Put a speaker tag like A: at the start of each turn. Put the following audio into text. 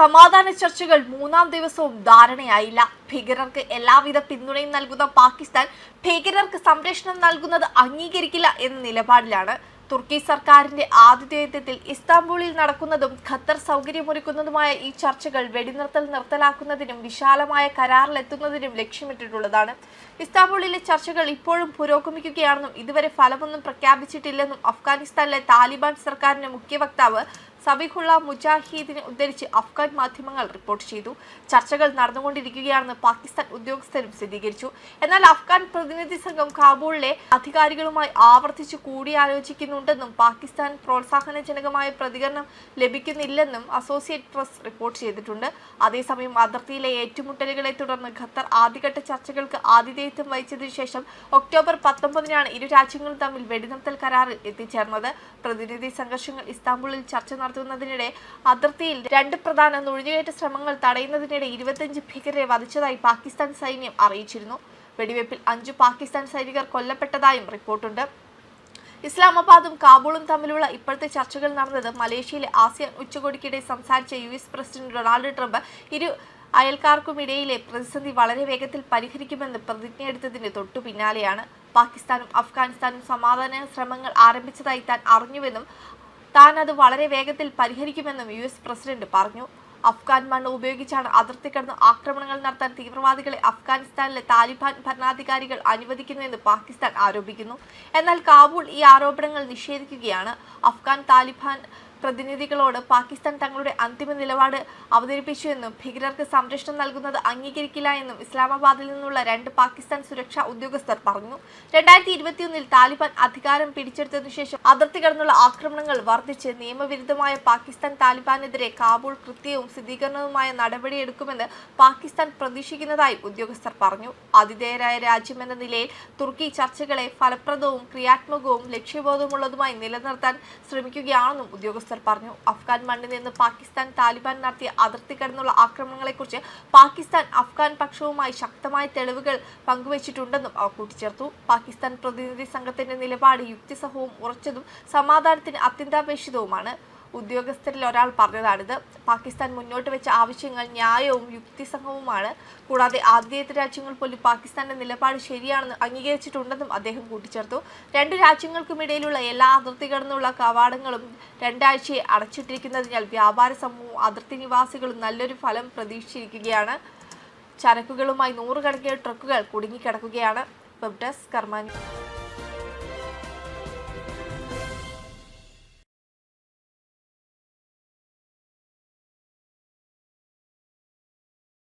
A: സമാധാന ചർച്ചകൾ മൂന്നാം ദിവസവും ധാരണയായില്ല. ഭീകരർക്ക് എല്ലാവിധ പിന്തുണയും നൽകുന്ന പാകിസ്ഥാൻ ഭീകരർക്ക് സംരക്ഷണം നൽകുന്നത് അംഗീകരിക്കില്ല എന്ന നിലപാടിലാണ്. തുർക്കി സർക്കാരിന്റെ ആതിഥേയത്വത്തിൽ ഇസ്താംബൂളിൽ നടക്കുന്നതും ഖത്തർ സൗകര്യമൊരുക്കുന്നതുമായ ഈ ചർച്ചകൾ വെടിനിർത്തൽ നിർത്തലാക്കുന്നതിനും വിശാലമായ കരാറിലെത്തുന്നതിനും ലക്ഷ്യമിട്ടിട്ടുള്ളതാണ്. ഇസ്താംബൂളിലെ ചർച്ചകൾ ഇപ്പോഴും പുരോഗമിക്കുകയാണെന്നും ഇതുവരെ ഫലമൊന്നും പ്രഖ്യാപിച്ചിട്ടില്ലെന്നും അഫ്ഗാനിസ്ഥാനിലെ താലിബാൻ സർക്കാരിന്റെ മുഖ്യ വക്താവ് സബിഹുള്ള മുജാഹിദിനെ ഉദ്ധരിച്ച് അഫ്ഗാൻ മാധ്യമങ്ങൾ റിപ്പോർട്ട് ചെയ്തു. ചർച്ചകൾ നടന്നുകൊണ്ടിരിക്കുകയാണെന്ന് പാകിസ്ഥാൻ ഉദ്യോഗസ്ഥരും സ്ഥിരീകരിച്ചു. എന്നാൽ അഫ്ഗാൻ പ്രതിനിധി സംഘം കാബൂളിലെ അധികാരികളുമായി ആവർത്തിച്ച് കൂടിയാലോചിക്കുന്നുണ്ടെന്നും പാകിസ്ഥാൻ പ്രോത്സാഹനജനകമായ പ്രതികരണം ലഭിക്കുന്നില്ലെന്നും അസോസിയേറ്റ് പ്രസ് റിപ്പോർട്ട് ചെയ്തിട്ടുണ്ട്. അതേസമയം അതിർത്തിയിലെ ഏറ്റുമുട്ടലുകളെ തുടർന്ന് ഖത്തർ ആദ്യഘട്ട ചർച്ചകൾക്ക് ആതിഥേയത്വം വഹിച്ചതിനു ശേഷം ഒക്ടോബർ പത്തൊമ്പതിനാണ് ഇരു രാജ്യങ്ങളും തമ്മിൽ വെടിനിർത്തൽ കരാറിൽ എത്തിച്ചേർന്നത്. പ്രതിനിധി സംഘർഷങ്ങൾ ഇസ്താംബുളിൽ ചർച്ച നടത്തുന്നതിനിടെ അതിർത്തിയിൽ രണ്ട് പ്രധാന നുഴഞ്ഞുകയറ്റ ശ്രമങ്ങൾ തടയുന്നതിനിടെ ഇരുപത്തിയഞ്ച് ഭീകരരെ വധിച്ചതായി പാകിസ്ഥാൻ സൈന്യം അറിയിച്ചിരുന്നു. വെടിവയ്പിൽ അഞ്ചു പാകിസ്ഥാൻ സൈനികർ കൊല്ലപ്പെട്ടതായും റിപ്പോർട്ടുണ്ട്. ഇസ്ലാമാബാദും കാബൂളും തമ്മിലുള്ള ഇപ്പോഴത്തെ ചർച്ചകൾ നടന്നത് മലേഷ്യയിലെ ആസിയാൻ ഉച്ചകോടിക്കിടെ സംസാരിച്ച U S president Donald Trump ഇരു അയൽക്കാർക്കുമിടയിലെ പ്രതിസന്ധി വളരെ വേഗത്തിൽ പരിഹരിക്കുമെന്ന് പ്രതിജ്ഞയെടുത്തതിന് തൊട്ടു പിന്നാലെയാണ്. പാകിസ്ഥാനും അഫ്ഗാനിസ്ഥാനും സമാധാന ശ്രമങ്ങൾ ആരംഭിച്ചതായി താൻ അറിഞ്ഞുവെന്നും താൻ അത് വളരെ വേഗത്തിൽ പരിഹരിക്കുമെന്നും യു എസ് പ്രസിഡന്റ് പറഞ്ഞു. അഫ്ഗാൻ മണ്ണ് ഉപയോഗിച്ചാണ് അതിർത്തി കടന്ന് ആക്രമണങ്ങൾ നടത്താൻ തീവ്രവാദികളെ അഫ്ഗാനിസ്ഥാനിലെ താലിബാൻ ഭരണാധികാരികൾ അനുവദിക്കുന്നുവെന്ന് പാകിസ്ഥാൻ ആരോപിക്കുന്നു. എന്നാൽ കാബൂൾ ഈ ആരോപണങ്ങൾ നിഷേധിക്കുകയാണ്. അഫ്ഗാൻ താലിബാൻ പ്രതിനിധികളോട് പാകിസ്ഥാൻ തങ്ങളുടെ അന്തിമ നിലപാട് അവതരിപ്പിച്ചുവെന്നും ഭീകരർക്ക് സംരക്ഷണം നൽകുന്നത് അംഗീകരിക്കില്ല എന്നും ഇസ്ലാമാബാദിൽ നിന്നുള്ള രണ്ട് പാകിസ്ഥാൻ സുരക്ഷാ ഉദ്യോഗസ്ഥർ പറഞ്ഞു. രണ്ടായിരത്തി ഇരുപത്തിയൊന്നിൽ താലിബാൻ അധികാരം പിടിച്ചെടുത്തതിനു ശേഷം അതിർത്തി കടന്നുള്ള ആക്രമണങ്ങൾ വർദ്ധിച്ച് നിയമവിരുദ്ധമായ പാകിസ്ഥാൻ താലിബാനെതിരെ കാബൂൾ കൃത്യവും സ്ഥിരീകരണവുമായ നടപടിയെടുക്കുമെന്ന് പാകിസ്ഥാൻ പ്രതീക്ഷിക്കുന്നതായി ഉദ്യോഗസ്ഥർ പറഞ്ഞു. ആതിഥേയരായ രാജ്യമെന്ന നിലയിൽ തുർക്കി ചർച്ചകളെ ഫലപ്രദവും ക്രിയാത്മകവും ലക്ഷ്യബോധമുള്ളതുമായി നിലനിർത്താൻ ശ്രമിക്കുകയാണെന്നും ഉദ്യോഗസ്ഥർ പറഞ്ഞു. അഫ്ഗാൻ മണ്ണിൽ നിന്ന് പാകിസ്ഥാൻ താലിബാൻ നടത്തിയ അതിർത്തി കടന്നുള്ള ആക്രമണങ്ങളെക്കുറിച്ച് പാകിസ്ഥാൻ അഫ്ഗാൻ പക്ഷവുമായി ശക്തമായ തെളിവുകൾ പങ്കുവച്ചിട്ടുണ്ടെന്നും അവർ കൂട്ടിച്ചേർത്തു. പാകിസ്ഥാൻ പ്രതിനിധി സംഘത്തിന്റെ നിലപാട് യുക്തിസഹവും ഉറച്ചതും സമാധാനത്തിന് അത്യന്താപേക്ഷിതവുമാണ്. ഉദ്യോഗസ്ഥരിൽ ഒരാൾ പറഞ്ഞതാണിത്. പാകിസ്ഥാൻ മുന്നോട്ട് വെച്ച ആവശ്യങ്ങൾ ന്യായവും യുക്തിസഹവുമാണ് കൂടാതെ ആതിഥേയത്വ രാജ്യങ്ങൾ പോലും പാകിസ്ഥാന്റെ നിലപാട് ശരിയാണെന്ന് അംഗീകരിച്ചിട്ടുണ്ടെന്നും അദ്ദേഹം കൂട്ടിച്ചേർത്തു. രണ്ട് രാജ്യങ്ങൾക്കുമിടയിലുള്ള എല്ലാ അതിർത്തി കടന്നുള്ള കവാടങ്ങളും രണ്ടാഴ്ചയെ അടച്ചിട്ടിരിക്കുന്നതിനാൽ വ്യാപാര സമൂഹവും അതിർത്തി നിവാസികളും നല്ലൊരു ഫലം പ്രതീക്ഷിച്ചിരിക്കുകയാണ്. ചരക്കുകളുമായി നൂറുകണക്കിന് ട്രക്കുകൾ കുടുങ്ങിക്കിടക്കുകയാണ്. Web desk Karmani